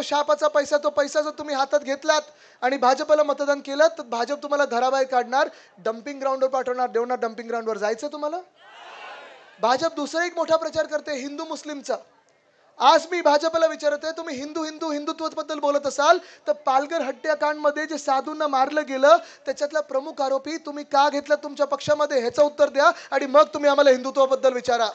तो शापाचा पैसा तो पैसा जर तुम्ही हातात घेतलात आणि भाजपला मतदान केलं तर भाजप तुम्हाला घराबाहेर काढणार डम्पिंग ग्राउंडवर पाठवणार देवणार डम्पिंग ग्राउंडवर जायचं तुम्हाला? भाजप दुसरा एक मोठा प्रचार करते हिंदू मुस्लिमचा. आज मी भाजपला विचारत आहे तुम्ही हिंदू हिंदू हिंदुत्वाबद्दल बोलत असाल तर पालघर हत्याकांडमध्ये जे साधूंना मारलं गेलं त्याच्यातला प्रमुख आरोपी तुम्ही का घेतला तुमच्या पक्षामध्ये? ह्याचं उत्तर द्या आणि मग तुम्ही आम्हाला हिंदुत्वाबद्दल विचारा.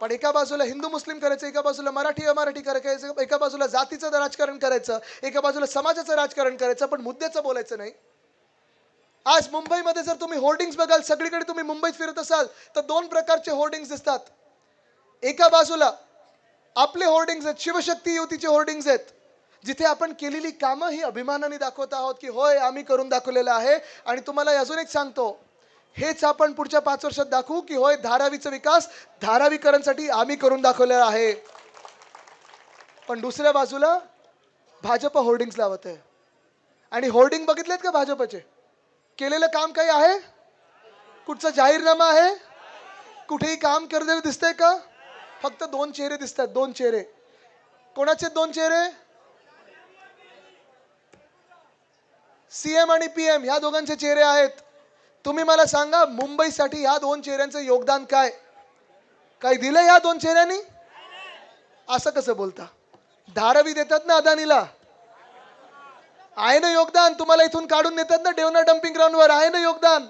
पण एका बाजूला हिंदू मुस्लिम करायचं एका बाजूला मराठी अमराठी करायचं एका बाजूला जातीचं राजकारण करायचं एका बाजूला समाजाचं राजकारण करायचं पण मुद्द्याचं बोलायचं नाही. आज मुंबईमध्ये जर तुम्ही होर्डिंग्स बघाल सगळीकडे तुम्ही मुंबईत फिरत असाल तर दोन प्रकारचे होर्डिंग्स दिसतात. एका बाजूला आपले होर्डिंग्स आहेत शिवशक्ती युतीचे होर्डिंग्स आहेत जिथे आपण केलेली कामं ही अभिमानाने दाखवत आहोत की होय आम्ही करून दाखवलेलं आहे. आणि तुम्हाला अजून एक सांगतो हेच आपण पुढच्या पाच वर्षात दाखवू की होय धारावीचा विकास धारावीकरांसाठी आम्ही करून दाखवलेला आहे. पण दुसऱ्या बाजूला भाजप होर्डिंग्स लावत आहे. आणि होर्डिंग बघितलेत का भाजपचे? केलेलं काम काही आहे? कुठचा जाहीरनामा आहे? कुठेही काम करते दिसतंय का? फक्त दोन चेहरे दिसतात दोन चेहरे. कोणाचे दोन चेहरे? सीएम आणि पीएम ह्या दोघांचे चेहरे आहेत. तुम्ही मला सांगा मुंबईसाठी ह्या दोन चेहऱ्यांचं योगदान काय? काय दिलं ह्या दोन चेहऱ्यांनी? असं कसं बोलता? धारावी देतात ना अदानीला? आहे ना योगदान तुम्हाला इथून काढून देतात ना डेवना डम्पिंग ग्राउंडवर आहे ना योगदान.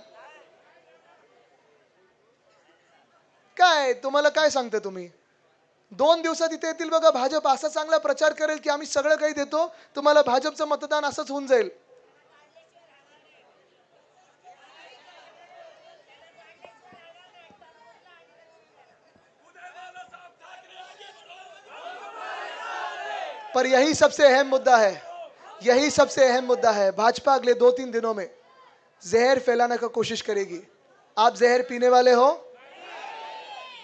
काय तुम्हाला काय सांगते तुम्ही? दोन दिवसात इथे येतील बघा भाजप असा चांगला प्रचार करेल की आम्ही सगळं काही देतो तुम्हाला भाजपचं मतदान असंच होऊन जाईल. पर यही सबसे अहम मुद्दा है, यही सबसे अहम मुद्दा है, भाजपा अगले दो तीन दिनों में जहर फैलाने का कोशिश करेगी। आप जहर पीने वाले हो?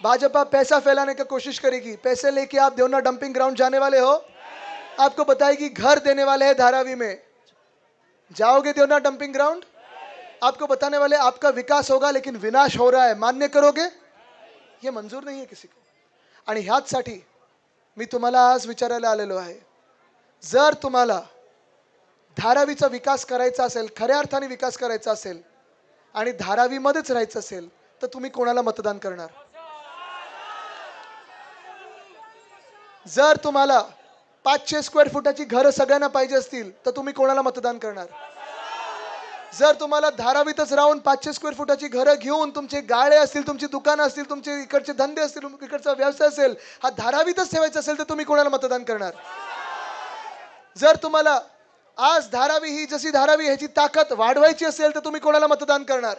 भाजपा पैसा फैलाने का कोशिश करेगी। पैसे लेके आप देवना डंपिंग ग्राउंड जाने वाले हो? आपको बताएगी, घर देने वाले हैं धारावी में। जाओगे देवना डंपिंग ग्राउंड? आपको बताने वाले, आपका विकास होगा लेकिन विनाश हो रहा है। मान्य करोगे? ये मंजूर नहीं है किसी को। आणि ह्याचसाठी मी तुम्हाला आज विचारायला आलेलो आहे. जर तुम्हाला धारावीचा विकास करायचा असेल खऱ्या अर्थाने विकास करायचा असेल आणि धारावीमध्येच राहायचं असेल तर तुम्ही कोणाला मतदान करणार? जर तुम्हाला पाचशे स्क्वेअर फुटाची घरं सगळ्यांना पाहिजे असतील तर तुम्ही कोणाला मतदान करणार? जर तुम्हाला धारावीतच राहून पाचशे स्क्वेअर फुटाची घरं घेऊन तुमचे गाळे असतील तुमची दुकानं असतील तुमचे इकडचे धंदे असतील इकडचा व्यवसाय असेल हा धारावीतच ठेवायचा असेल तर तुम्ही कोणाला मतदान करणार? जर तुम्हाला आज धारावी ही जशी धारावी ह्याची ताकद वाढवायची असेल तर तुम्ही कोणाला मतदान करणार?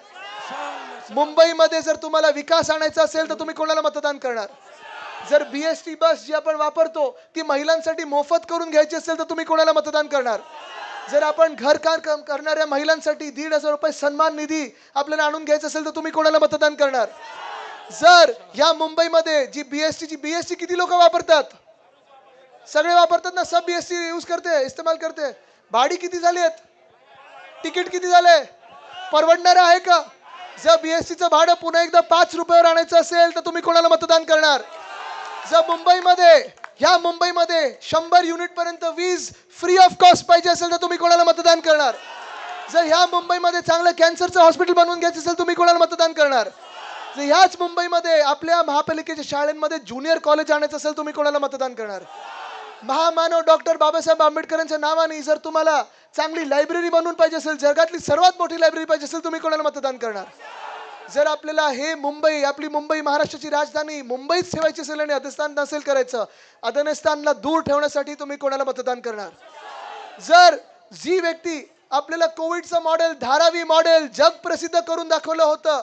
मुंबईमध्ये जर तुम्हाला विकास आणायचा असेल तर तुम्ही कोणाला मतदान करणार? जर बीएसटी बस जी आपण वापरतो ती महिलांसाठी मोफत करून घ्यायची असेल तर तुम्ही कोणाला मतदान करणार? जर आपण घरकाम करणाऱ्या महिलांसाठी दीड हजार रुपये सन्मान निधी आपल्याला आणून घ्यायचा असेल तर तुम्ही कोणाला मतदान करणार? जर या मुंबईमध्ये जी बीएसटी ची बीएसटी किती लोक वापरतात? सगळे वापरतात ना सब बीएसटी यूज करते इस्तेमाल करते. भाडी किती झाली आहेत? तिकीट किती झाले? परवडणारं आहे का? जर बीएसटीचं भाडं पुन्हा एकदा पाच रुपयावर आणायचं असेल तर तुम्ही कोणाला मतदान करणार? जर मुंबईमध्ये ह्या मुंबईमध्ये शंभर युनिट पर्यंत वीज फ्री ऑफ कॉस्ट पाहिजे असेल तर तुम्ही कोणाला मतदान करणार? जर ह्या मुंबईमध्ये चांगलं कॅन्सरचं हॉस्पिटल बनवून घ्यायचं असेल तुम्ही कोणाला मतदान करणार? जर ह्याच मुंबईमध्ये आपल्या महापालिकेच्या शाळेमध्ये ज्युनियर कॉलेज आणायचं असेल तुम्ही कोणाला मतदान करणार? महामानव डॉक्टर बाबासाहेब आंबेडकरांच्या नावाने जर तुम्हाला चांगली लायब्ररी बनवून पाहिजे असेल जगातली सर्वात मोठी लायब्ररी पाहिजे असेल तुम्ही कोणाला मतदान करणार? जर आपल्याला हे मुंबई आपली मुंबई महाराष्ट्राची राजधानी मुंबईत ठेवायची असेल आणि अधस्थान नसेल करायचं अधनस्थानला दूर ठेवण्यासाठी तुम्ही कोणाला मतदान करणार? जर जी व्यक्ती आपल्याला कोविडचं मॉडेल धारावी मॉडेल जग प्रसिद्ध करून दाखवलं होतं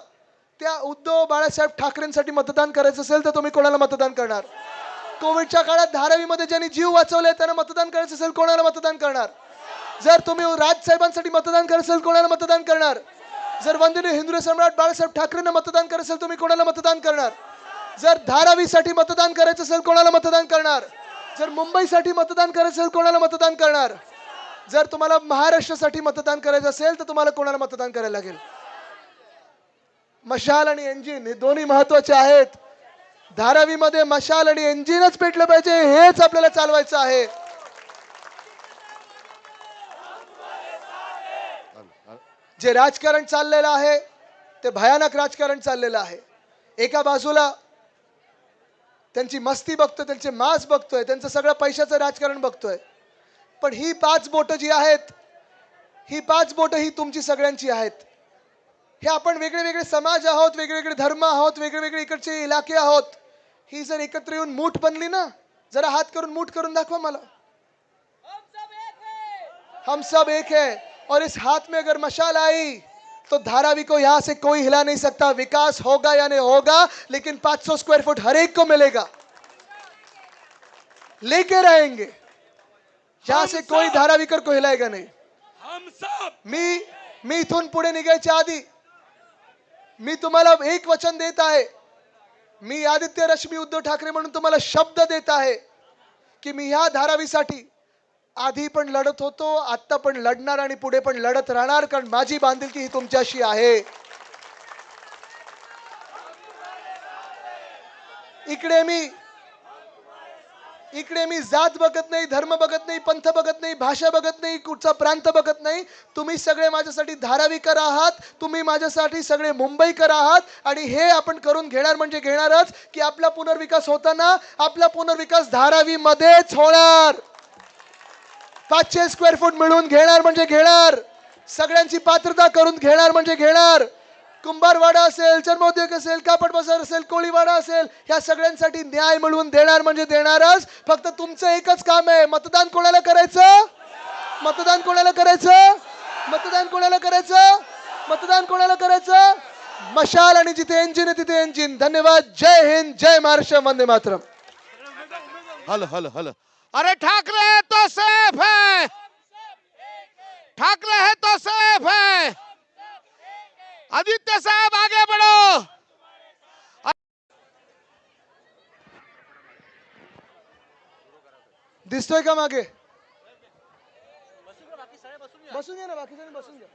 त्या उद्धव बाळासाहेब ठाकरेंसाठी मतदान करायचं असेल तर तुम्ही कोणाला मतदान करणार? कोविडच्या काळात धारावीमध्ये ज्यांनी जीव वाचवले त्यांना मतदान करायचं असेल कोणाला मतदान करणार? जर तुम्ही राजसाहेबांसाठी मतदान करत असेल कोणाला मतदान करणार? जर वंदनीय हिंदू सम्राट बाळासाहेब ठाकरेंना मतदान करत असेल तुम्ही कोणाला मतदान करणार? जर धारावीसाठी मतदान करायचं असेल कोणाला मतदान करणार? जर मुंबईसाठी मतदान करायचं असेल कोणाला मतदान करणार? जर तुम्हाला महाराष्ट्रासाठी मतदान करायचं असेल तर तुम्हाला कोणाला मतदान करायला लागेल? मशाल आणि इंजिन हे दोन्ही महत्त्वाचे आहेत. धारावीमध्ये मशाल आणि इंजिनच पेटलं पाहिजे हेच आपल्याला चालवायचं आहे. जे राजकारण चाललेलं आहे ते भयानक राजकारण चाललेलं आहे. एका बाजूला त्यांची मस्ती बघतोय त्यांचे मास बघतोय त्यांचं सगळं पैशाचं राजकारण बघतोय. पण ही पाच बोटं जी आहेत ही पाच बोटं ही तुमची सगळ्यांची आहेत. हे आपण वेगळे वेगळे समाज आहोत वेगवेगळे धर्म आहोत वेगळेवेगळे इकडचे इलाके आहोत. ही जर एकत्र येऊन मूठ बनली ना जरा हात करून मूठ करून दाखवा मला. हम सब एक है. और इस हाथ में अगर मशाल आई तो धारावी को यहाँ से कोई हिला नहीं सकता। विकास होगा या नहीं होगा लेकिन 500 स्क्वायर फुट हर एक को मिलेगा। लेके रहेंगे। यहाँ से कोई धारावीकर को हिलाएगा नहीं। हम सब मी मी इथून पुढे निघायच्या आधी मी तुम्हाला एक वचन देत आहे मी आदित्य रश्मी उद्धव ठाकरे म्हणून तुम्हाला शब्द देत आहे की मी ह्या धारावीसाठी आधी पण लढत होतो आत्ता पण लढणार आणि पुढे पण लढत राहणार कारण माझी बांधिलकी ही तुमच्याशी आहे. इकडे मी इकडे मी जात बघत नाही धर्म बघत नाही पंथ बघत नाही भाषा बघत नाही कुठचा प्रांत बघत नाही. तुम्ही सगळे माझ्यासाठी धारावीकर आहात तुम्ही माझ्यासाठी सगळे मुंबईकर आहात आणि हे आपण करून घेणार म्हणजे घेणारच की आपला पुनर्विकास होताना आपला पुनर्विकास धारावीमध्येच होणार. पाचशे स्क्वेअर फूट मिळून घेणार म्हणजे घेणार. सगळ्यांची पात्रता करून घेणार म्हणजे घेणार. कुंभारवाडा असेल चर्मोद्योग असेल कापड बाजार असेल कोळीवाडा असेल ह्या सगळ्यांसाठी न्याय मिळवून देणार म्हणजे देणारच. फक्त तुमचं एकच काम आहे. मतदान कोणाला करायचं? मतदान कोणाला करायचं? मतदान कोणाला करायचं? मतदान कोणाला करायचं? मशाल आणि जिथे इंजिन आहे तिथे इंजिन धन्यवाद. जय हिंद. जय महाराष्ट्र. वंदे मातरम. हल हल हल. अरे ठाकरे है तो सेफ़ है। ठाकरे है तो सेफ़ है। आदित्य साहब आगे बढ़ो। दिसतोय का मागे बसून घ्या ना बाकीच्या बसून घ्या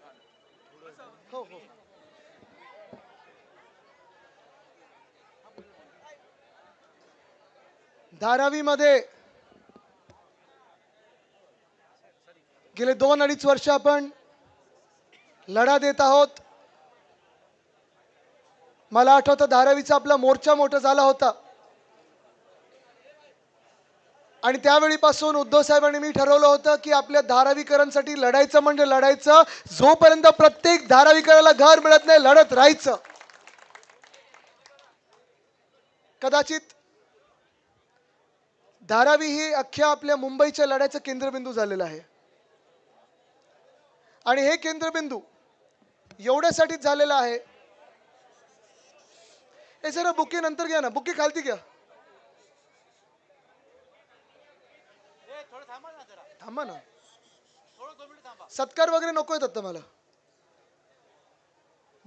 हो हो। धारावीमध्ये गेले दोन अडीच वर्ष आपण लढा देत आहोत. मला आठवतं धारावीचा आपला मोर्चा मोठा झाला होता. आणि त्यावेळीपासून उद्धव साहेबांनी मी ठरवलं होतं की आपल्या धारावीकरांसाठी लढायचं म्हणजे लढायचं. जोपर्यंत प्रत्येक धारावीकराला घर मिळत नाही लढत राहायचं. कदाचित धारावी ही अख्ख्या आपल्या मुंबईच्या लढ्याचं केंद्रबिंदू झालेलं आहे. आणि हे केंद्रबिंदू एवढ्यासाठीच झालेलं आहे. हे जरा बुके नंतर घ्या ना. बुके खालती घ्या. थांबा ना सत्कार वगैरे नको येतात मला.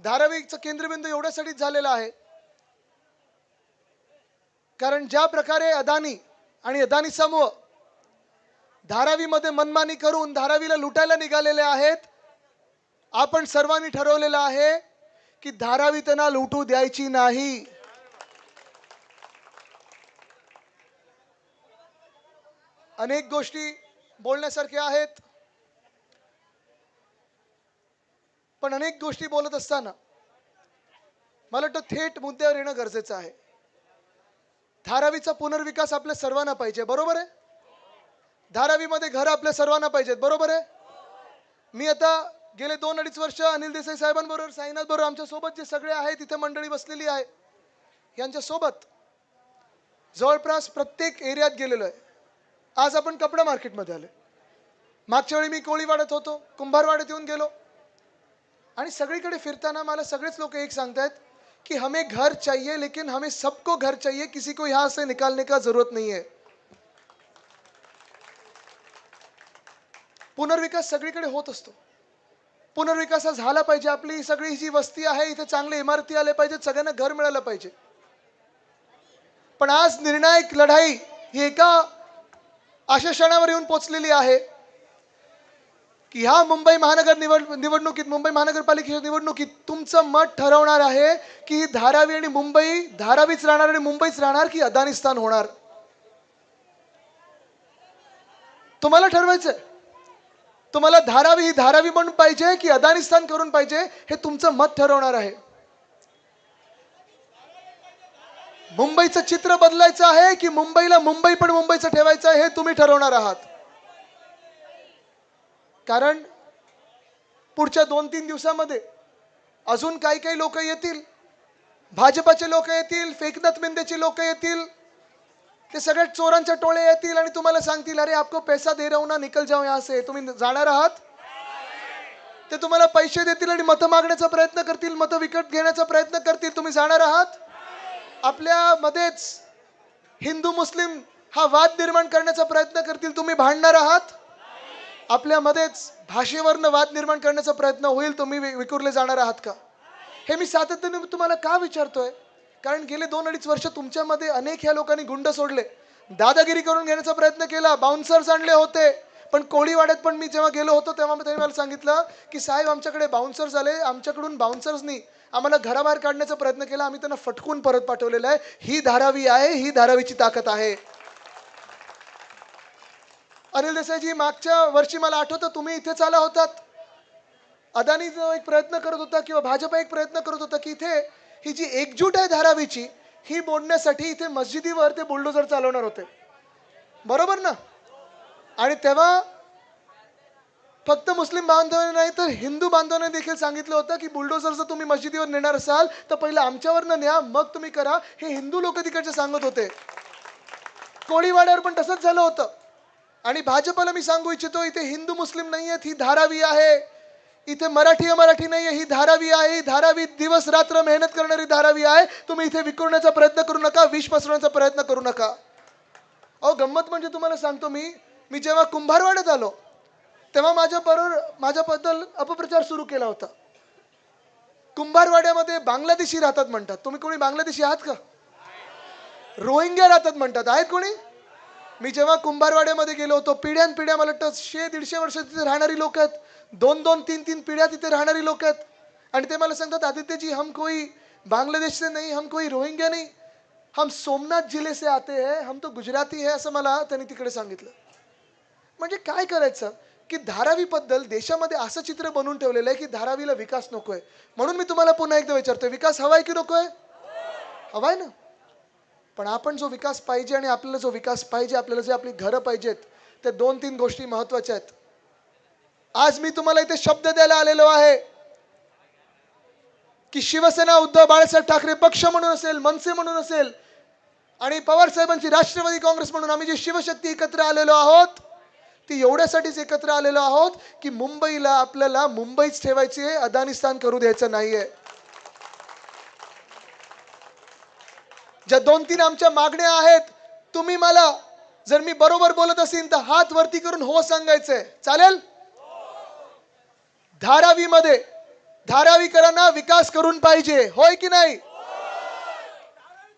धारावीचं केंद्रबिंदू एवढ्यासाठीच झालेला आहे. कारण ज्या प्रकारे अदानी आणि अदानी समूह धारावीमध्ये मनमानी करून धारावीला लुटायला निघालेले आहेत आपण सर्वांनी ठरवलेलं आहे की धारावी त्यांना लुटू द्यायची नाही. अनेक गोष्टी बोलण्यासारख्या आहेत. पण अनेक गोष्टी बोलत असताना मला वाटतं थेट मुद्द्यावर येणं गरजेचं आहे. धारावीचा पुनर्विकास आपल्या सर्वांना पाहिजे बरोबर आहे? धारावीमध्ये घर आपल्या सर्वांना पाहिजेत बरोबर आहे? मी आता गेले दोन अडीच वर्ष अनिल देसाई साहेबांबरोबर साईनाथ बरोबर आमच्यासोबत जे सगळे आहेत तिथे मंडळी बसलेली आहे यांच्या सोबत जवळपास प्रत्येक एरियात गेलेलो आहे. आज आपण कपडा मार्केटमध्ये आले मागच्या वेळी मी कोळीवाड्यात होतो कुंभारवाड्यात येऊन गेलो. आणि सगळीकडे फिरताना मला सगळेच लोक एक सांगतायत कि हमें घर चाहिए लेकिन हमें सबको घर चाहिए किसी को यहाँ से निकालने का जरूरत नहीं है. पुनर्विकास सगळीकडे होत असतो. पुनर्विकास झाला पाहिजे. आपली सगळी जी वस्ती आहे इथे चांगल्या इमारती आल्या पाहिजेत सगळ्यांना घर मिळालं पाहिजे. पण आज निर्णायक लढाई ही एका अशा क्षणावर येऊन पोचलेली आहे की ह्या मुंबई महानगर निवड निवडणुकीत मुंबई महानगरपालिकेच्या निवडणुकीत तुमचं मत ठरवणार आहे की ही धारावी आणि मुंबई धारावीच राहणार आणि मुंबईच राहणार की अदानिस्तान होणार? तुम्हाला ठरवायचं तुम्हाला धारावी ही धारावी म्हणून पाहिजे की अदानिस्तान करून पाहिजे हे तुमचं मत ठरवणार आहे. मुंबईचं चित्र बदलायचं आहे की मुंबईला मुंबई पण मुंबईचं ठेवायचं आहे हे तुम्ही ठरवणार आहात. कारण पुढच्या दोन तीन दिवसामध्ये अजून काही काही लोक येतील. भाजपाचे लोक येतील फेकनाथ मिंदेचे लोक येतील. ते सगळे चोरांच्या टोळे येतील आणि तुम्हाला सांगतील अरे आपको पैसा दे रहा ना निकल जाऊ या असे तुम्ही जाणार आहात? ते तुम्हाला पैसे देतील आणि मतं मागण्याचा प्रयत्न करतील मतं विकत घेण्याचा प्रयत्न करतील. तुम्ही जाणार आहात? आपल्या मध्येच हिंदू मुस्लिम हा वाद निर्माण करण्याचा प्रयत्न करतील. तुम्ही भांडणार आहात? आपल्यामध्येच भाषेवरनं वाद निर्माण करण्याचा प्रयत्न होईल. तुम्ही विकुरले जाणार आहात का? हे मी सातत्याने तुम्हाला का विचारतोय? कारण गेले दोन अडीच वर्ष तुमच्यामध्ये अनेक ह्या लोकांनी गुंड सोडले. दादागिरी करून घेण्याचा प्रयत्न केला बाउन्सर्स आणले होते. पण कोळीवाड्यात पण मी जेव्हा गेलो होतो तेव्हा त्यांनी मला सांगितलं की साहेब आमच्याकडे बाउन्सर्स आले आमच्याकडून बाउन्सर्सनी आम्हाला घराबाहेर काढण्याचा प्रयत्न केला आम्ही त्यांना फटकून परत पाठवलेलं आहे. ही धारावी आहे ही धारावीची ताकद आहे. अनिल देसाईजी मागच्या वर्षी मला आठवतं तुम्ही इथेच आला होतात. अदानी एक प्रयत्न करत होता किंवा भाजप एक प्रयत्न करत होता की इथे ही जी एकजूट आहे धारावीची ही मोडण्यासाठी इथे मस्जिदीवर ते बुलडोजर चालवणार होते. बरोबर ना? आणि तेव्हा फक्त मुस्लिम बांधवांनी नाही तर हिंदू बांधवांनी देखील सांगितलं होतं की बुलडोजर जर तुम्ही मस्जिदीवर नेणार असाल तर पहिलं आमच्यावरनं न्या मग तुम्ही करा. हे हिंदू लोक तिकडचे सांगत होते. कोळीवाड्यावर पण तसंच झालं होतं. आणि भाजपला मी सांगू इच्छितो इथे हिंदू मुस्लिम नाही आहेत ही धारावी आहे. इथे मराठी मराठी नाही आहे ही धारावी आहे. ही धारावी दिवस रात्र मेहनत करणारी धारावी आहे. तुम्ही इथे विखुरण्याचा प्रयत्न करू नका विष पसरवण्याचा प्रयत्न करू नका. अहो गंमत म्हणजे तुम्हाला सांगतो मी मी जेव्हा कुंभारवाड्यात आलो तेव्हा माझ्या बरोबर माझ्याबद्दल अपप्रचार सुरू केला होता. कुंभारवाड्यामध्ये बांगलादेशी राहतात म्हणतात. तुम्ही कोणी बांगलादेशी आहात का? रोहिंग्या राहतात म्हणतात. आहेत कोणी? मी जेव्हा कुंभारवाड्यामध्ये गेलो होतो पिढ्यान पिढ्या मला वाटतं शे दीडशे वर्ष तिथे राहणारी लोक आहेत. दोन दोन तीन तीन पिढ्या तिथे राहणारी लोक आहेत. आणि ते मला सांगतात आदित्यजी हम कोई बांगलादेश से नाही हम कोई रोहिंग्या नाही. हम सोमनाथ जिले से आते हैं हम तो गुजराती है असं मला त्यांनी तिकडे सांगितलं. म्हणजे काय करायचं? की धारावीबद्दल देशामध्ये असं चित्र बनवून ठेवलेलं आहे की धारावीला विकास नकोय. म्हणून मी तुम्हाला पुन्हा एकदा विचारतोय विकास हवाय की नकोय? हवाय ना. पण आपण जो विकास पाहिजे आणि आपल्याला जो विकास पाहिजे आपल्याला जे आपली घरं पाहिजेत त्या दोन तीन गोष्टी महत्त्वाच्या आहेत. आज मी तुम्हाला इथे शब्द द्यायला आलेलो आहे की शिवसेना उद्धव बाळासाहेब ठाकरे पक्ष म्हणून असेल मनसे म्हणून असेल आणि पवार साहेबांची राष्ट्रवादी काँग्रेस म्हणून आम्ही जी शिवशक्ती एकत्र आलेलो आहोत ती एवढ्यासाठीच एकत्र आलेलो आहोत की मुंबईला आपल्याला मुंबईच ठेवायची आहे अदानिस्तान करू द्यायचं नाहीये. ज्या दोन तीन आमच्या मागण्या आहेत तुम्ही मला जर मी बरोबर बोलत असेल तर हात वरती करून हो सांगायचंय. चालेल? धारावीमध्ये. धारावीकरांना विकास करून पाहिजे. होय की नाही?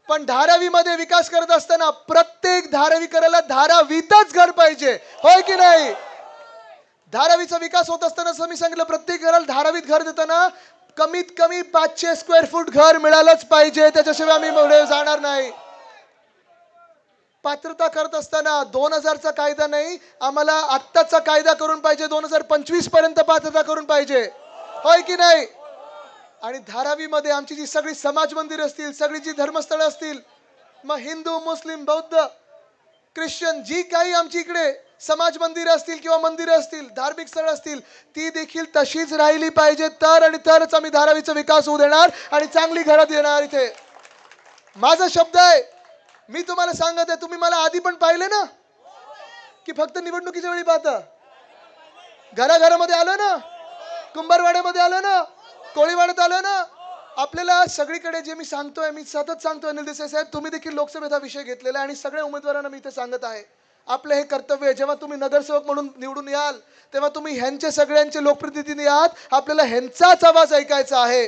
पण धारावीमध्ये विकास करत असताना प्रत्येक धारावीकराला धारावीतच घर पाहिजे. होय की नाही? धारावीचा विकास होत असताना मी सांगितलं प्रत्येक घराला धारावीत घर देताना कमीत कमी पाचशे स्क्वेअर फूट घर मिळालंच पाहिजे. त्याच्याशिवाय आम्ही जाणार नाही. पात्रता करत असताना दोन हजारचा कायदा नाही आम्हाला आत्ताचा कायदा करून पाहिजे दोन हजार पंचवीसपर्यंत पात्रता करून पाहिजे. होय की नाही? आणि धारावीमध्ये आमची जी सगळी समाज मंदिर असतील सगळी जी धर्मस्थळं असतील मग हिंदू मुस्लिम बौद्ध ख्रिश्चन जी काही आमची इकडे समाज मंदिरं असतील किंवा मंदिरं असतील धार्मिक स्थळं असतील ती देखील तशीच राहिली पाहिजे. तर आणि तरच आम्ही धारावीचा विकास होऊ देणार आणि चांगली घरात येणार इथे. माझा शब्द आहे मी तुम्हाला सांगत आहे तुम्ही मला आधी पण पाहिले ना? की फक्त निवडणुकीच्या वेळी पाहता. घराघरामध्ये आलो ना? कुंभारवाड्यामध्ये आलो ना? कोळीवाड्यात आलो ना? आपल्याला सगळीकडे जे मी सांगतोय मी सतत सांगतोय अनिल देसाई साहेब तुम्ही देखील लोकसभेत हा विषय घेतलेला आहे आणि सगळ्या उमेदवारांना मी इथे सांगत आहे. आपलं हे कर्तव्य आहे जेव्हा तुम्ही नगरसेवक म्हणून निवडून याल तेव्हा तुम्ही ह्यांचे सगळ्यांचे लोकप्रतिनिधी आहात. आपल्याला ह्यांचाच आवाज ऐकायचा आहे.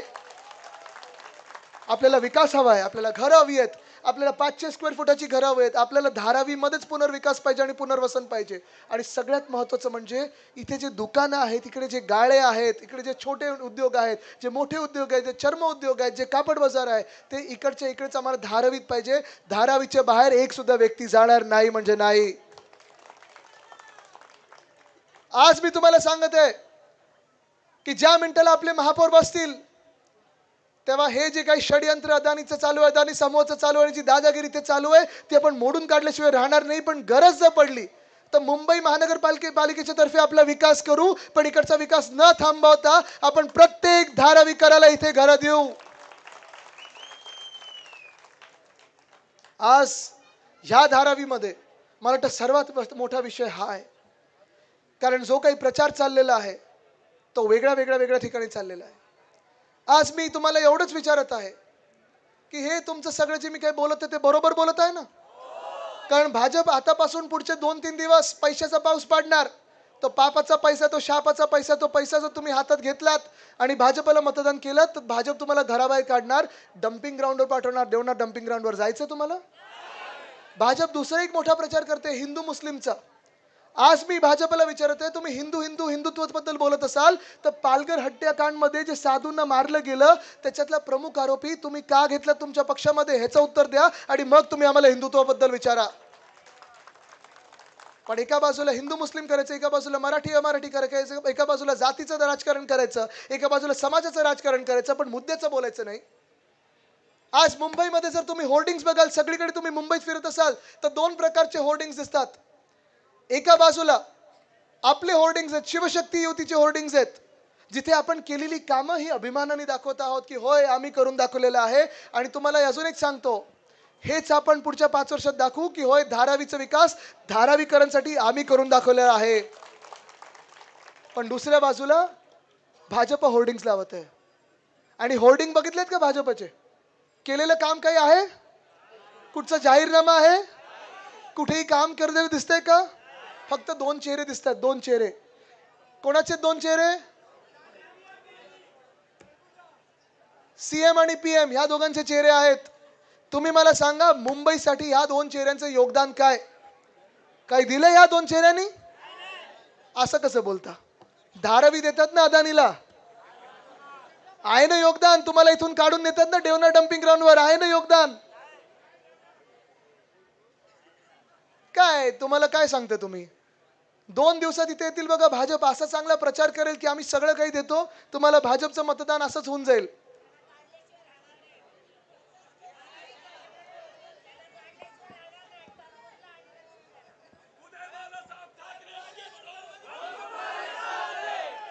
आपल्याला विकास हवा आहे आपल्याला घरं हवी आहेत. आपल्याला पाचशे स्क्वेअर फुटाची घरं हवी आहेत आपल्याला धारावीमध्येच पुनर्विकास पाहिजे आणि पुनर्वसन पाहिजे. आणि सगळ्यात महत्त्वाचं म्हणजे इथे जे दुकानं आहेत इकडे जे गाळे आहेत इकडे जे छोटे उद्योग आहेत जे मोठे उद्योग आहेत जे चर्म उद्योग आहेत जे कापड बाजार आहे ते इकडच्या इकडेच आम्हाला धारावीत पाहिजे. धारावीच्या बाहेर एक सुद्धा व्यक्ती जाणार नाही म्हणजे नाही. आज मी तुम्हाला सांगत आहे की ज्या मिनिटाला आपले महापौर बसतील तेव्हा हे जे काही षडयंत्र अदानीचं चालू आहे अदानी समूहाचं चालू आहे आणि जी दादागिरी ते चालू आहे ते आपण मोडून काढल्याशिवाय राहणार नाही पण गरज जर पडली तर मुंबई महानगरपालिके पालिकेच्या तर्फे आपला विकास करू पण इकडचा विकास न थांबवता आपण प्रत्येक धाराविकाराला इथे घरं देऊ. आज ह्या धारावीमध्ये मला वाटतं सर्वात मोठा विषय हा आहे. कारण जो काही प्रचार चाललेला आहे तो वेगळ्या वेगळ्या वेगळ्या ठिकाणी चाललेला आहे. आज मी तुम्हाला एवढंच विचारत आहे की हे तुमचं सगळं जे मी काही बोलत आहे ते बरोबर बोलत आहे ना? कारण भाजप आतापासून पुढचे दोन तीन दिवस पैशाचा पाऊस पाडणार. तो पापाचा पैसा तो शापाचा पैसा तो पैसा जर तुम्ही हातात घेतलात आणि भाजपला मतदान केलं तर भाजप तुम्हाला घराबाहेर काढणार डम्पिंग ग्राउंडवर पाठवणार देवणार डम्पिंग ग्राउंडवर जायचं तुम्हाला? भाजप दुसरा एक मोठा प्रचार करते हिंदू मुस्लिमचा. आज मी भाजपला विचारत आहे तुम्ही हिंदू हिंदू हिंदुत्वाबद्दल बोलत असाल तर पालघर हत्याकांडमध्ये जे साधूंना मारलं गेलं त्याच्यातला प्रमुख आरोपी तुम्ही का घेतला तुमच्या पक्षामध्ये? ह्याचं उत्तर द्या आणि मग तुम्ही आम्हाला हिंदुत्वाबद्दल विचारा. पण एका बाजूला हिंदू मुस्लिम करायचं एका बाजूला मराठी अमराठी करायचं एका बाजूला जातीचं राजकारण करायचं एका बाजूला समाजाचं राजकारण करायचं पण मुद्द्याचं बोलायचं नाही. आज मुंबईमध्ये जर तुम्ही होर्डिंग्स बघाल सगळीकडे तुम्ही मुंबईत फिरत असाल तर दोन प्रकारचे होर्डिंग्स दिसतात. एका बाजूला आपले होर्डिंग्स आहेत शिवशक्ती युतीचे होर्डिंग्स आहेत जिथे आपण केलेली कामं ही अभिमानाने दाखवत आहोत की होय आम्ही करून दाखवलेलं आहे. आणि तुम्हाला अजून एक सांगतो हेच आपण पुढच्या पाच वर्षात दाखवू की होय धारावीचा विकास धारावीकरणसाठी आम्ही करून दाखवलेला आहे. पण दुसऱ्या बाजूला भाजप होर्डिंग्स लावत आहे. आणि होर्डिंग बघितलेत का भाजपचे? केलेलं काम काही आहे? कुठचा जाहीरनामा आहे? कुठेही काम करताना दिसतंय का? फक्त दोन चेहरे दिसतात दोन चेहरे. कोणाचे दोन चेहरे? सीएम आणि पीएम ह्या दोघांचे चेहरे आहेत. तुम्ही मला सांगा मुंबईसाठी ह्या दोन चेहऱ्यांचं योगदान काय? काय दिलं ह्या दोन चेहऱ्यांनी? असं कसं बोलता? धारावी देतात ना अदानीला? आहे ना योगदान तुम्हाला इथून काढून देतात ना डेवना डम्पिंग ग्राउंडवर आहे ना योगदान. काय तुम्हाला काय सांगते तुम्ही? दोन दिवसात इथे येतील बघा, भाजप. असा चांगला प्रचार करेल की आम्ही काही देतो, तुम्हाला भाजपचं मतदान असंच होऊन जाईल.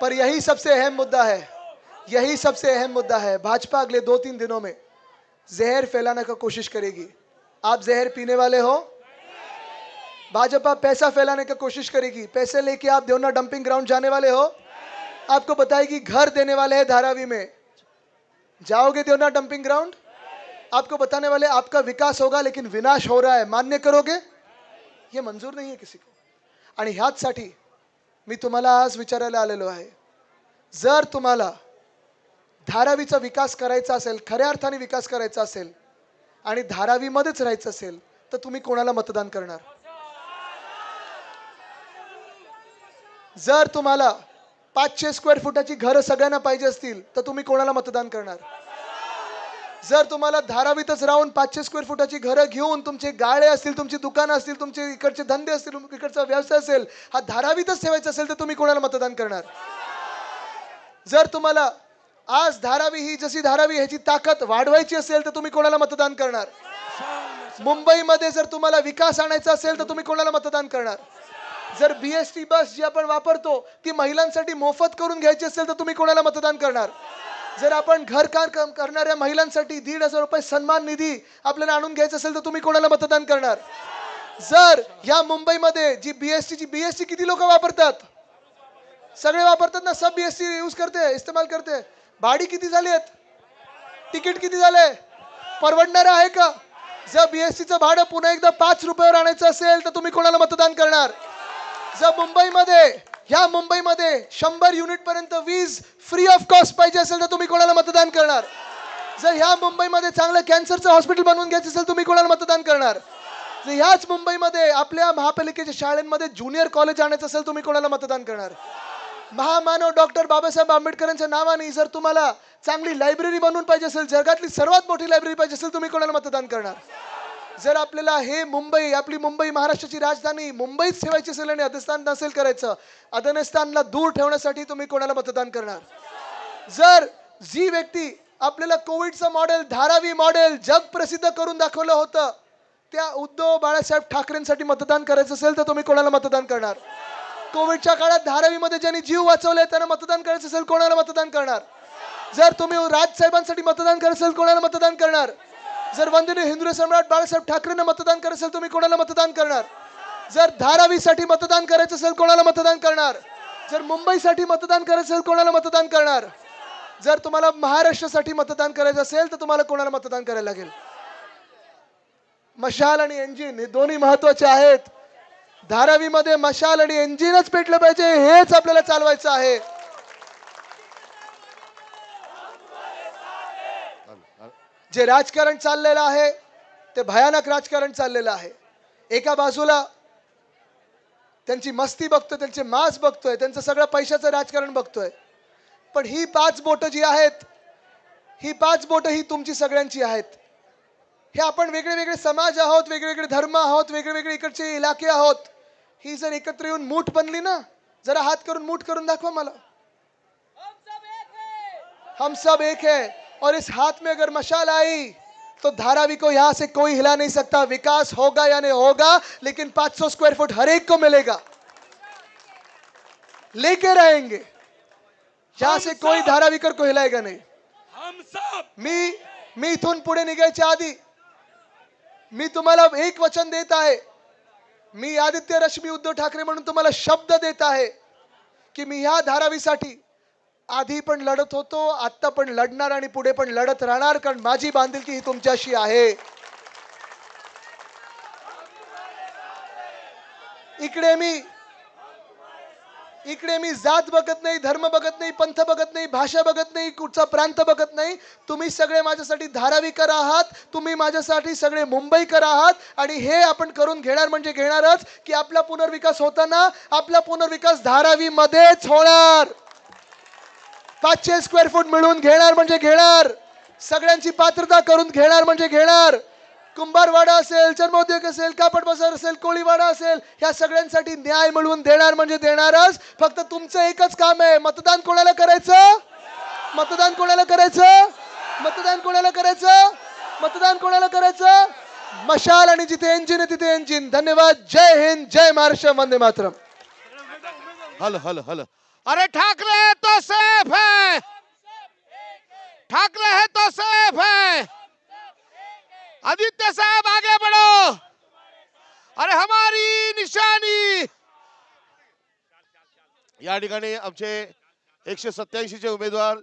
पर यही सबसे अहम मुद्दा है, यही सबसे अहम मुद्दा है, भाजपा अगले दो तीन दिनों में जहर फैलाने का कोशिश करेगी। आप जहर पीने वाले हो भाजपा पैसा फैलाने की कोशिश करेगी। पैसे लेके आप देवना डंपिंग ग्राउंड जाने वाले हो। आपको बताएगी घर देने वाले हैं धारावी में। जाओगे देवना डंपिंग ग्राउंड आपको बताने वाले आपका विकास होगा लेकिन विनाश हो रहा है। मान्य करोगे? ये मंजूर नहीं है किसी को। आणि ह्याचसाठी मी तुम्हाला आज विचारायला आलेलो आहे। जर तुम्हाला धारावीचा विकास करायचा असेल खऱ्या अर्थाने विकास करायचा असेल आणि धारावीमध्येच राहायचं असेल तर तुम्ही कोणाला मतदान करणार? जर तुम्हाला पाचशे स्क्वेअर फुटाची घरं सगळ्यांना पाहिजे असतील तर तुम्ही कोणाला मतदान करणार? जर तुम्हाला धारावीतच राहून पाचशे स्क्वेअर फुटाची घरं घेऊन तुमचे गाळे असतील तुमची दुकानं असतील तुमचे इकडचे धंदे असतील इकडचा व्यवसाय असेल हा धारावीतच ठेवायचा असेल तर तुम्ही कोणाला मतदान करणार? जर तुम्हाला आज धारावी ही जशी धारावी ह्याची ताकद वाढवायची असेल तर तुम्ही कोणाला मतदान करणार? मुंबईमध्ये जर तुम्हाला विकास आणायचा असेल तर तुम्ही कोणाला मतदान करणार? जर बीएसटी बस जी आपण वापरतो ती महिलांसाठी मोफत करून घ्यायची असेल तर तुम्ही कोणाला मतदान करणार? जर आपण घरकार काम करणाऱ्या महिलांसाठी दीड हजार रुपये सन्मान निधी आपल्याला आणून घ्यायचा असेल तर तुम्ही कोणाला मतदान करणार? जर या मुंबईमध्ये जी बीएसटी ची बीएसटी किती लोक वापरतात? सगळे वापरतात ना सब बीएसटी यूज करते इस्तेमाल करते. भाडी किती झाली आहेत? तिकीट किती झाले? परवडणार आहे का? जर बीएसटीचं भाडं पुन्हा एकदा पाच रुपयावर आणायचं असेल तर तुम्ही कोणाला मतदान करणार? जर मुंबईमध्ये. ह्या मुंबईमध्ये शंभर युनिट पर्यंत वीज फ्री ऑफ कॉस्ट पाहिजे असेल तर तुम्ही कोणाला मतदान करणार? जर ह्या मुंबईमध्ये चांगलं कॅन्सरचं हॉस्पिटल बनवून घ्यायचं असेल तुम्ही कोणाला मतदान करणार? जर ह्याच मुंबईमध्ये आपल्या महापालिकेच्या शाळेमध्ये ज्युनियर कॉलेज आणायचं असेल तुम्ही कोणाला मतदान करणार? महामानव डॉक्टर बाबासाहेब आंबेडकरांच्या नावाने जर तुम्हाला चांगली लायब्ररी बनवून पाहिजे असेल जगातली सर्वात मोठी लायब्ररी पाहिजे असेल तुम्ही कोणाला मतदान करणार? जर आपल्याला हे मुंबई आपली मुंबई महाराष्ट्राची राजधानी मुंबईत ठेवायची असेल आणि अधस्थान नसेल करायचं अधनस्थानला दूर ठेवण्यासाठी तुम्ही कोणाला मतदान करणार? जर जी व्यक्ती आपल्याला कोविडचं मॉडेल धारावी मॉडेल जग प्रसिद्ध करून दाखवलं होतं त्या उद्धव बाळासाहेब ठाकरेंसाठी मतदान करायचं असेल तर तुम्ही कोणाला मतदान करणार? कोविडच्या काळात धारावीमध्ये ज्यांनी जीव वाचवले त्यांना मतदान करायचं असेल कोणाला मतदान करणार? जर तुम्ही राजसाहेबांसाठी मतदान करत असेल कोणाला मतदान करणार? जर वंदनीय हिंदू सम्राट बाळासाहेब ठाकरेंना मतदान करत असेल तुम्ही कोणाला मतदान करणार? जर धारावीसाठी मतदान करायचं असेल कोणाला मतदान करणार? जर मुंबईसाठी मतदान करायचं असेल कोणाला मतदान करणार? जर तुम्हाला महाराष्ट्रासाठी मतदान करायचं असेल तर तुम्हाला कोणाला मतदान करायला लागेल? मशाल आणि इंजिन हे दोन्ही महत्त्वाचे आहेत. धारावीमध्ये मशाल आणि इंजिनच पेटलं पाहिजे हेच आपल्याला चालवायचं आहे. जे राजकारण चाललेलं आहे ते भयानक राजकारण चाललेलं आहे. एका बाजूला त्यांची मस्ती बघतोय त्यांचे मास बघतोय त्यांचं सगळं पैशाचं राजकारण बघतोय. पण ही पाच बोटं जी आहेत ही पाच बोटं ही तुमची सगळ्यांची आहेत. हे आपण वेगळे वेगळे समाज आहोत वेगवेगळे धर्म आहोत वेगळेवेगळे इकडचे इलाके आहोत. ही जर एकत्र येऊन मूठ बनली ना जरा हात करून मूठ करून दाखवा मला. हम सब एक है. और इस हाथ में अगर मशाल आई तो धारावी को यहाँ से कोई हिला नहीं सकता। विकास होगा या नहीं होगा लेकिन 500 स्क्वायर फुट हर एक को मिलेगा। लेके रहेंगे। यहाँ से कोई धारावीकर को हिलाएगा नहीं। हम सब मी मी इथून पुढे निघायच्या आधी मी तुम्हाला एक वचन देत आहे मी आदित्य रश्मी उद्धव ठाकरे म्हणून तुम्हाला शब्द देत आहे की मी ह्या धारावीसाठी आधी पण लढत होतो आत्ता पण लढणार आणि पुढे पण लढत राहणार कारण माझी बांधिलकी ही तुमच्याशी आहे. इकडे मी इकडे मी जात बघत नाही धर्म बघत नाही पंथ बघत नाही भाषा बघत नाही कुठचा प्रांत बघत नाही. तुम्ही सगळे माझ्यासाठी धारावीकर आहात तुम्ही माझ्यासाठी सगळे मुंबईकर आहात आणि हे आपण करून घेणार म्हणजे घेणारच की आपला पुनर्विकास होताना आपला पुनर्विकास धारावीमध्येच होणार. पाचशे स्क्वेअर फूट मिळून घेणार म्हणजे घेणार. सगळ्यांची पात्रता करून घेणार म्हणजे घेणार. कुंभारवाडा असेल चर्मोद्योग असेल कापड बाजार असेल कोळीवाडा असेल ह्या सगळ्यांसाठी न्याय मिळवून देणार म्हणजे देणारच. फक्त तुमचं एकच काम आहे. मतदान कोणाला करायचं? मतदान कोणाला करायचं? मतदान कोणाला करायचं? मतदान कोणाला करायचं? मशाल आणि जिथे इंजिन आहे तिथे इंजिन धन्यवाद. जय हिंद. जय महाराष्ट्र. वंदे मातरम. हल हल हल. अरे ठाकरे तो सेफ है। ठाकरे है तो सेफ है। आदित्य साहब आगे बढ़ो। अरे हमारी निशानी। या ठिकाणी आमचे एकशे सत्याऐंशी चे उमेदवार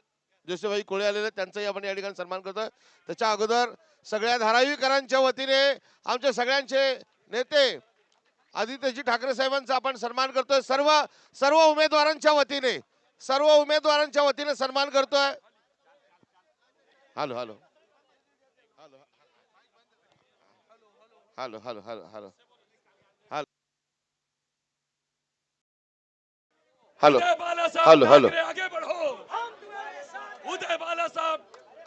भाई कोळे आलेले त्यांचाही आपण या ठिकाणी सन्मान करतो त्याच्या अगोदर सगळ्या धारावीकरांच्या वतीने आमच्या सगळ्यांचे नेते आदित्यजी ठाकरे साहेबांचा आपण सन्मान करतोय. सर्व सर्व उमेदवारांच्या वतीने सर्व उमेदवारांच्या वतीने सन्मान करतोय. Hello hello. Hello hello hello hello. Hello. Hello hello, आगे बढ़ो. उदय बाला साहब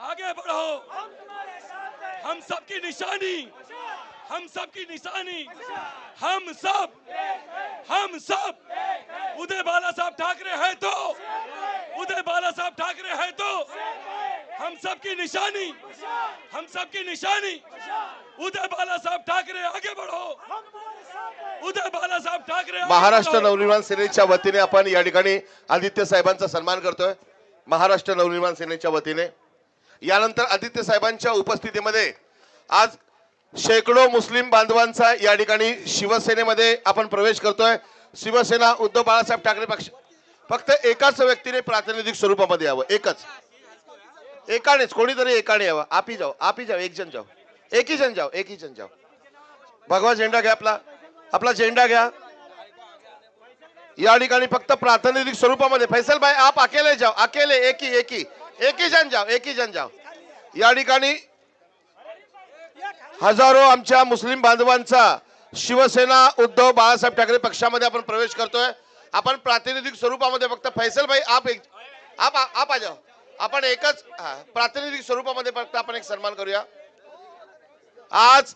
आगे बढ़ो. हम सबकी निशानी। हम सबकी निशानी। हम सब। हम सब। उदय बाला साहब ठाकरे है तो। उदय बाला साहब ठाकरे है तो। हम सबकी निशानी। हम सबकी निशानी। उदय बाला साहब ठाकरे आगे बढ़ो। उदय बाला साहब ठाकरे महाराष्ट्र। नवनिर्माण सेनेच्या वतीने आपण या ठिकाणी आदित्य साहेबांचा सन्मान करतोय. महाराष्ट्र नवनिर्माण सेनेच्या वतीने. यानंतर आदित्य साहेबांच्या उपस्थितीमध्ये आज शेकडो मुस्लिम बांधवांचा या ठिकाणी शिवसेनेमध्ये आपण प्रवेश करतोय. शिवसेना उद्धव बाळासाहेब ठाकरे पक्ष फक्त एकाच व्यक्तीने प्रातिनिधिक स्वरूपामध्ये यावं. एकच. एकानेच. कोणीतरी एकाने यावं. आपी जाओ. आपी जाओ. एक जण जाओ. एक जण जाओ. एक जण जाओ. भगवा झेंडा घ्या आपला. आपला झेंडा घ्या. या ठिकाणी फक्त प्रातिनिधिक स्वरूपामध्ये. फैसल भाई आप अकेले जाओ. अकेले एकी एकी. एकी जण जाओ. एकी जण जाओ. या ठिकाणी हजारो आमच्या मुस्लिम बांधवांचा शिवसेना उद्धव बाळासाहेब ठाकरे पक्षामध्ये आपण प्रवेश करतोय. आपण प्रातिनिधिक स्वरूपामध्ये फक्त फैसल भाई आप एक आप आप आ जाओ. आपण एकच प्रातिनिधिक स्वरूपामध्ये फक्त आपण एक सन्मान करूया. आज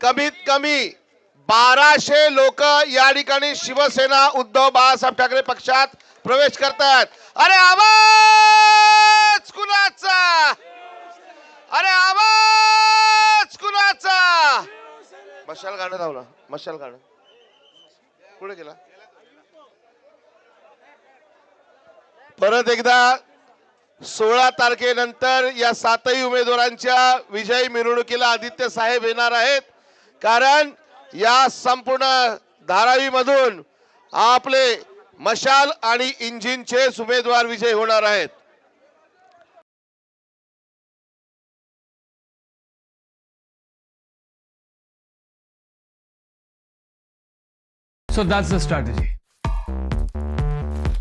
कमीत कमी बाराशे लोक या ठिकाणी शिवसेना उद्धव बाळासाहेब ठाकरे पक्षात प्रवेश करतात अरे आवाज कुणाचा? अरे आवाज मशाल गाणं धावला मशाल गाणं. पुढे गेला? परत एकदा सोळा तारखेनंतर या सातही उमेदवारांच्या विजयी मिरवणुकीला आदित्य साहेब येणार आहेत. कारण या संपूर्ण धारावीमधून आपले मशाल आणि इंजिनचेच उमेदवार विजय होणार आहेत. सो दैट्स द स्ट्रैटेजी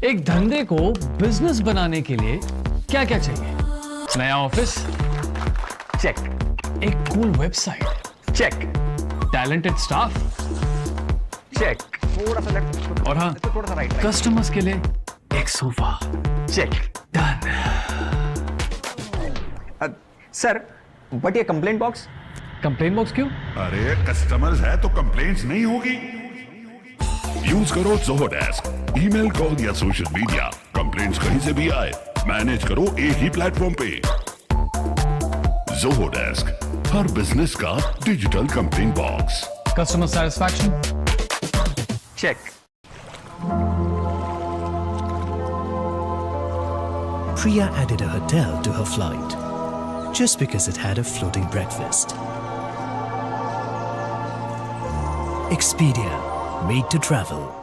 एक धंधे को बिज़नेस बनाने के लिए क्या क्या चाहिए? नया ऑफ़िस चेक एक cool website check talented staff check थोड़ा सा लेफ़्ट और हाँ थोड़ा सा राइट कस्टमर्स के लिए एक sofa check done sir but ये कंप्लेंट बॉक्स कंप्लेन बॉक्स क्यों? अरे कस्टमर्स है तो कंप्लेंट्स नहीं होगी। यूज करो जोहो डेस्क ईमेल कॉल या सोशल मीडिया कंप्लेंट्स कहीं से भी आए मैनेज करो एक ही प्लेटफॉर्म पे. जोहो डेस्क हर बिजनेस का digital complaint box customer satisfaction check Priya added a hotel to her flight just because it had a floating breakfast. Expedia, made to travel.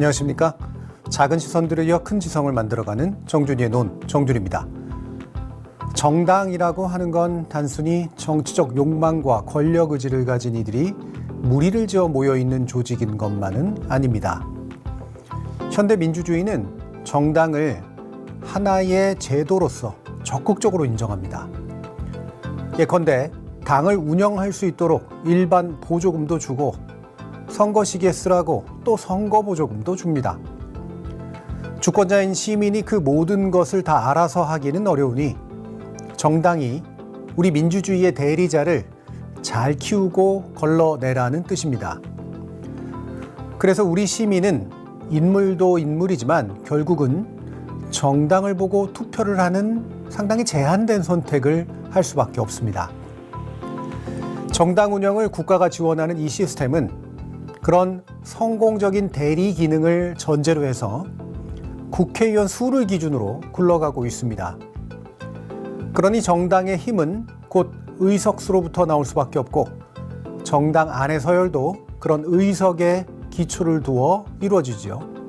안녕하십니까. 작은 시선들을 이어 큰 지성을 만들어가는 정준이의 논 정준입니다. 정당이라고 하는 건 단순히 정치적 욕망과 권력 의지를 가진 이들이 무리를 지어 모여 있는 조직인 것만은 아닙니다. 현대 민주주의는 정당을 하나의 제도로서 적극적으로 인정합니다. 예컨대 당을 운영할 수 있도록 일반 보조금도 주고 선거 시기에 쓰라고 또 선거 보조금도 줍니다. 주권자인 시민이 그 모든 것을 다 알아서 하기는 어려우니 정당이 우리 민주주의의 대리자를 잘 키우고 걸러내라는 뜻입니다. 그래서 우리 시민은 인물도 인물이지만 결국은 정당을 보고 투표를 하는 상당히 제한된 선택을 할 수밖에 없습니다. 정당 운영을 국가가 지원하는 이 시스템은 그런 성공적인 대리 기능을 전제로 해서 국회의원 수를 기준으로 굴러가고 있습니다. 그러니 정당의 힘은 곧 의석수로부터 나올 수밖에 없고 정당 안의 서열도 그런 의석에 기초를 두어 이루어지지요.